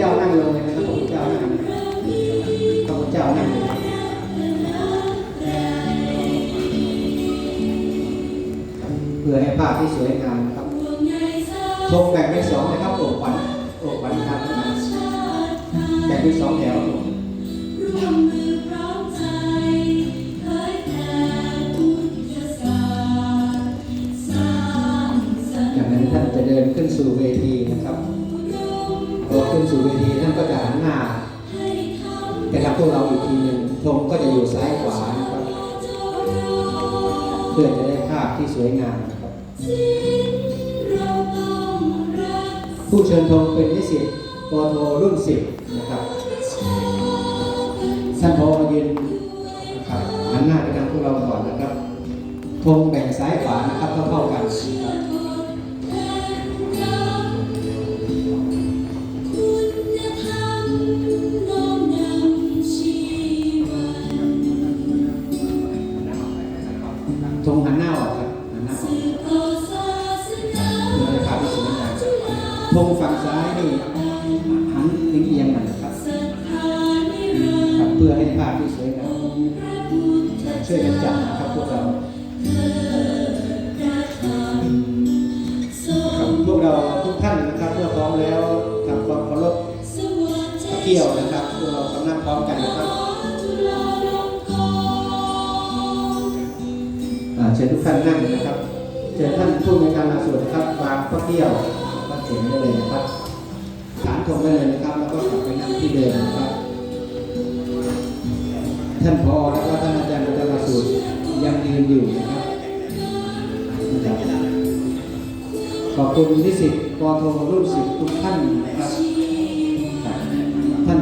จ้านั่งลงเลยนะครับพระพุทธเจ้านั่งพระพุทธเจ้านั่งเลยเพื่อให้ภาพที่สวยงามนะครับธงแบ่งเป็นสองนะครับโอบขวัญโอบขวัญครับแบ่งเป็นสองแถวจากนั้นท่านจะเดินขึ้นสู่เวทีนะครับ ขึ้นสู่เวทีท่านก็จะหันหน้าไปทางพวกเราอีกทีหนึ่งธงก็จะอยู่ซ้ายขวานะครับเพื่อจะได้ภาพที่สวยงามนะครับผู้เชิญธงเป็นนิสิตปโทรุ่นสิบนะครับท่านพอมายืนนะครับหันหน้าไปทางพวกเราก่อนนะครับธงแบ่งซ้ายขวานะครับเท่าๆกัน นะครับทงหันหน้าออกครับหันหน้าออกเพื่อให้ภาพที่สวยงามธงฝั่งซ้ายนี่หันเอียงหน่อยนะครับครับเพื่อให้ภาพที่สวยงามช่วยกันจับนะครับพวกเราครับพวกเราทุกท่านนะครับเมื่อพร้อมแล้วทำความเคารพเกี่ยวนะครับพวกเรากำลังพร้อมกันนะครับ เชิญทุกท่านนั่งนะครับเชิญท่านผู้ในการหลักสูตรนะครับวางพระเกี้ยวพระเขียนได้เลยนะครับฐานธงได้เลยนะครับ แล้วก็กลับไปนั่งที่เดิมนะครับ ท่านพอแล้วก็ท่านอาจารย์ประจำหลักสูตรยังยืนอยู่นะครับนะครับขอบคุณนิสิตปอโทรุ่นสิบทุกท่านนะครับท่าน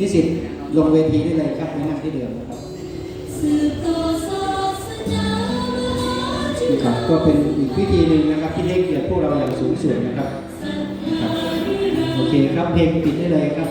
นิสิตลงเวทีได้เลยครับไปนั่งที่เดิมนะครับ ครับก็เป็นอีกวิธีหนึ่งนะครับที่ให้เกียรติพวกเราอย่างสูงสุดนะครับครับโอเคครับเพลงปิดได้เลยครับ